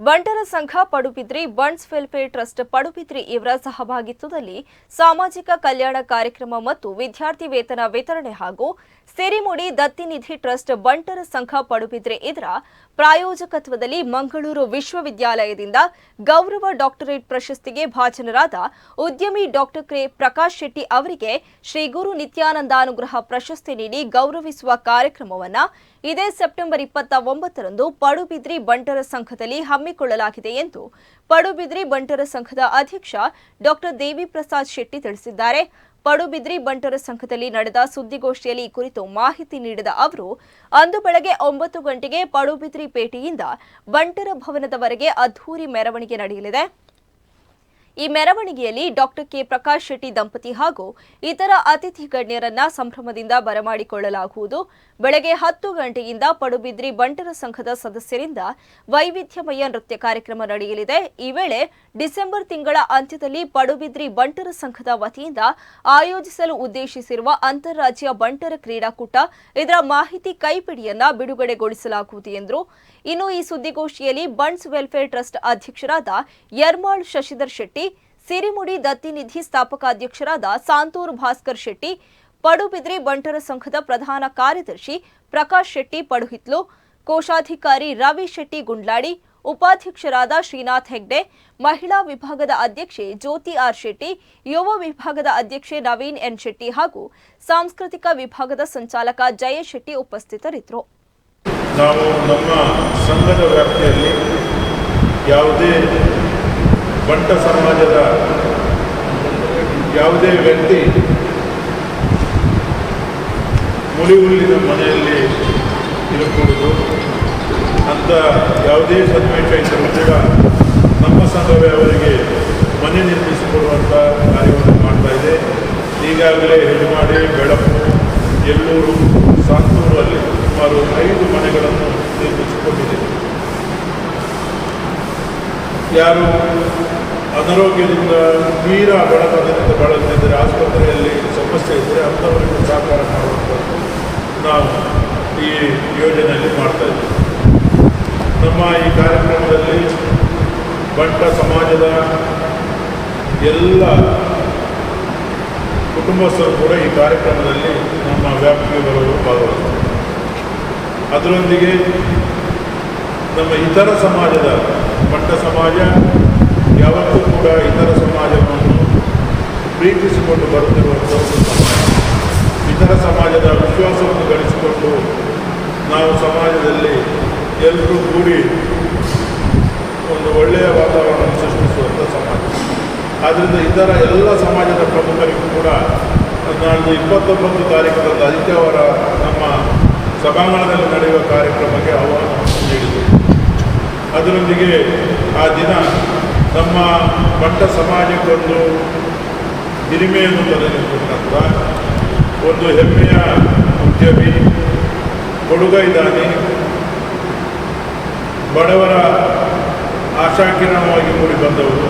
ಬಂಟರ ಸಂಘ Padubidri Bunts welfare trust Padubidri ಇವರ ಸಹಭಾಗಿತ್ವದಲ್ಲಿ ಸಾಮಾಜಿಕ ಕಲ್ಯಾಣ ಕಾರ್ಯಕ್ರಮ ಮತ್ತು ವಿದ್ಯಾರ್ಥಿ ವೇತನ ವಿತರಣೆ ಹಾಗೂ ಸಿರಿಮುಡಿ ದತ್ತಿನಿಧಿ ಟ್ರಸ್ಟ್ ಬಂಟರ ಸಂಘ ಪಡುಬಿದ್ರಿ ಇದರ ಪ್ರಾಯೋಜಕತ್ವದಲ್ಲಿ ಮಂಗಳೂರು ವಿಶ್ವವಿದ್ಯಾಲಯದಿಂದ ಗೌರವ ಡಾಕ್ಟರೇಟ್ ಪ್ರಶಸ್ತಿಗೆ ಭಾಜನರಾದ ಉದ್ಯಮಿ ಡಾಕ್ಟರ್ ಕೆ ಪ್ರಕಾಶ್ ಶೆಟ್ಟಿ ಅವರಿಗೆ ಶ್ರೀ ಗುರು ನಿತ್ಯಾನಂದಾನುಗ್ರಹ ಪ್ರಶಸ್ತಿ ನೀಡಿ ಗೌರವಿಸುವ ಕಾರ್ಯಕ್ರಮವನ್ನ ಇದೇ ಸೆಪ್ಟೆಂಬರ್ ಇಪ್ಪತ್ತ ಒಂಬತ್ತರಂದು ಪಡುಬಿದ್ರಿ ಬಂಟರ ಸಂಘದಲ್ಲಿ ಹಮ್ಮಿಕೊಳ್ಳಲಾಗಿದೆ ಎಂದು ಪಡುಬಿದ್ರಿ ಬಂಟರ ಸಂಘದ ಅಧ್ಯಕ್ಷ ಡಾಕ್ಟರ್ ದೇವಿ ಪ್ರಸಾದ್ ಶೆಟ್ಟಿ ತಿಳಿಸಿದ್ದಾರೆ. ಪಡುಬಿದ್ರಿ ಬಂಟರ ಸಂಘದಲ್ಲಿ ನಡೆದ ಸುದ್ದಿಗೋಷ್ಠಿಯಲ್ಲಿ ಈ ಕುರಿತು ಮಾಹಿತಿ ನೀಡಿದ ಅವರು, ಅಂದು ಬೆಳಗ್ಗೆ ಒಂಬತ್ತು ಗಂಟೆಗೆ ಪಡುಬಿದ್ರಿ ಪೇಟೆಯಿಂದ ಬಂಟರ ಭವನದವರೆಗೆ ಅದ್ಧೂರಿ ಮೆರವಣಿಗೆ ನಡೆಯಲಿದೆ. ಈ ಮೆರವಣಿಗೆಯಲ್ಲಿ ಡಾಕ್ಟರ್ ಕೆ ಪ್ರಕಾಶ್ ಶೆಟ್ಟಿ ದಂಪತಿ ಹಾಗೂ ಇತರ ಅತಿಥಿ ಗಣ್ಯರನ್ನ ಸಂಭ್ರಮದಿಂದ ಬರಮಾಡಿಕೊಳ್ಳಲಾಗುವುದು. ಬೆಳಗ್ಗೆ ಹತ್ತು ಗಂಟೆಯಿಂದ ಪಡುಬಿದ್ರಿ ಬಂಟರ ಸಂಘದ ಸದಸ್ಯರಿಂದ ವೈವಿಧ್ಯಮಯ ನೃತ್ಯ ಕಾರ್ಯಕ್ರಮ ನಡೆಯಲಿದೆ. ಈ ವೇಳೆ ಡಿಸೆಂಬರ್ ತಿಂಗಳ ಅಂತ್ಯದಲ್ಲಿ ಪಡುಬಿದ್ರಿ ಬಂಟರ ಸಂಘದ ವತಿಯಿಂದ ಆಯೋಜಿಸಲು ಉದ್ದೇಶಿಸಿರುವ ಅಂತಾರಾಜ್ಯ ಬಂಟರ ಕ್ರೀಡಾಕೂಟ ಇದರ ಮಾಹಿತಿ ಕೈಪಿಡಿಯನ್ನ ಬಿಡುಗಡೆಗೊಳಿಸಲಾಗುವುದು ಎಂದರು. ಇನ್ನು ಈ ಸುದ್ದಿಗೋಷ್ಠಿಯಲ್ಲಿ ಬಂಡ್ಸ್ ವೆಲ್ಫೇರ್ ಟ್ರಸ್ಟ್ ಅಧ್ಯಕ್ಷರಾದ ಯರ್ಮಾಳ್ ಶಶಿಧರ್ ಶೆಟ್ಟಿ ಸಿರಿಮುಡಿ ದತ್ತಿನಿಧಿ ಸ್ಥಾಪಕಾಧ್ಯಕ್ಷರಾದ ಸಾಂತೂರು ಭಾಸ್ಕರ್ ಶೆಟ್ಟಿ, ಪಡುಬಿದ್ರಿ ಬಂಟರ ಸಂಘದ ಪ್ರಧಾನ ಕಾರ್ಯದರ್ಶಿ ಪ್ರಕಾಶ್ ಶೆಟ್ಟಿ ಪಡುಹಿತ್ಲು, ಕೋಶಾಧಿಕಾರಿ ರವಿ ಶೆಟ್ಟಿ ಗುಂಡ್ಲಾಡಿ, ಉಪಾಧ್ಯಕ್ಷರಾದ ಶ್ರೀನಾಥ್ ಹೆಗ್ಡೆ, ಮಹಿಳಾ ವಿಭಾಗದ ಅಧ್ಯಕ್ಷೆ ಜ್ಯೋತಿ ಆರ್ ಶೆಟ್ಟಿ, ಯುವ ವಿಭಾಗದ ಅಧ್ಯಕ್ಷೆ ನವೀನ್ ಎನ್ ಶೆಟ್ಟಿ ಹಾಗೂ ಸಾಂಸ್ಕೃತಿಕ ವಿಭಾಗದ ಸಂಚಾಲಕ ಜಯ ಶೆಟ್ಟಿ ಉಪಸ್ಥಿತರಿದ್ದರು. ನಾವು ನಮ್ಮ ಸಂಘದ ವ್ಯಾಪ್ತಿಯಲ್ಲಿ ಯಾವುದೇ ಬಂಟ ಸಮಾಜದ ಯಾವುದೇ ವ್ಯಕ್ತಿ ಮುಳಿಹುಲ್ಲಿನ ಮನೆಯಲ್ಲಿ ಇರಬಹುದು. ಅಂತ ಯಾವುದೇ ಸನ್ನಿವೇಶ ಇದ್ದರೂ ಕೂಡ ನಮ್ಮ ಸಂಘವೇ ಅವರಿಗೆ ಮನೆ ನಿರ್ಮಿಸಿಕೊಡುವಂಥ ಕಾರ್ಯವನ್ನು ಮಾಡ್ತಾ ಇದೆ. ಈಗಾಗಲೇ ಹೆಜಮಾಡಿ ಬೆಳಪು ಎಲ್ಲೂರು ಸಾಂತೂರು ಅಲ್ಲಿ ಸುಮಾರು ಐದು ಮನೆಗಳನ್ನು ನಿರ್ಮಿಸಿಕೊಂಡಿದೆ. ಯಾರು ಅನಾರೋಗ್ಯದಿಂದ ತೀರಾ ಬಡತನದಿಂದ ಬಳಲುತ್ತಿದ್ದರೆ ಆಸ್ಪತ್ರೆಯಲ್ಲಿ ಸಮಸ್ಯೆ ಇದ್ದರೆ ಅಂಥವರಿಗೆ ಸಹಕಾರ ಮಾಡುವಂಥದ್ದು ನಾವು ಈ ಯೋಜನೆಯಲ್ಲಿ ಮಾಡ್ತಾ ಇದ್ದೀವಿ. ನಮ್ಮ ಈ ಕಾರ್ಯಕ್ರಮದಲ್ಲಿ ಬಂಟ ಸಮಾಜದ ಎಲ್ಲ ಕುಟುಂಬಸ್ಥರು ಕೂಡ ಈ ಕಾರ್ಯಕ್ರಮದಲ್ಲಿ ನಮ್ಮ ವ್ಯಾಪ್ತಿಗೆ ಬರಲು ಭಾಗವಹಿಸ್ತಾರೆ. ಅದರೊಂದಿಗೆ ನಮ್ಮ ಇತರ ಸಮಾಜದ, ಬಂಟ ಸಮಾಜ ಯಾವತ್ತೂ ಕೂಡ ಇತರ ಸಮಾಜವನ್ನು ಪ್ರೀತಿಸಿಕೊಂಡು ಬರುತ್ತಿರುವಂಥ ಒಂದು ಸಮಾಜ ಇತರ ಸಮಾಜದ ವಿಶ್ವಾಸವನ್ನು ಗಳಿಸಿಕೊಂಡು ನಾವು ಸಮಾಜದಲ್ಲಿ ಎಲ್ಲರೂ ಕೂಡಿ ಒಂದು ಒಳ್ಳೆಯ ವಾತಾವರಣವನ್ನು ಸೃಷ್ಟಿಸುವಂಥ ಸಮಾಜ. ಆದ್ದರಿಂದ ಇತರ ಎಲ್ಲ ಸಮಾಜದ ಪ್ರಮುಖರಿಗೂ ಕೂಡ ನಾಳೆ ಇಪ್ಪತ್ತೊಂಬತ್ತು ತಾರೀಕರಂದು ಆದಿತ್ಯವಾರ ನಮ್ಮ ಸಭಾಂಗಣದಲ್ಲಿ ನಡೆಯುವ ಕಾರ್ಯಕ್ರಮಕ್ಕೆ ಆಹ್ವಾನ ನೀಡಿದೆ ಅದರೊಂದಿಗೆ ಆ ದಿನ ನಮ್ಮ ಮಟ್ಟ ಸಮಾಜಕ್ಕೊಂದು ಹಿರಿಮೆಯನ್ನು ತಂದುಕೊಟ್ಟಂಥ ಒಂದು ಹೆಮ್ಮೆಯ ಉದ್ಯಮಿ ಕೊಡುಗ ಇದ್ದಾನೆ. ಬಡವರ ಆಶಾಕಿರಣವಾಗಿ ಮೂಡಿ ಬಂದವರು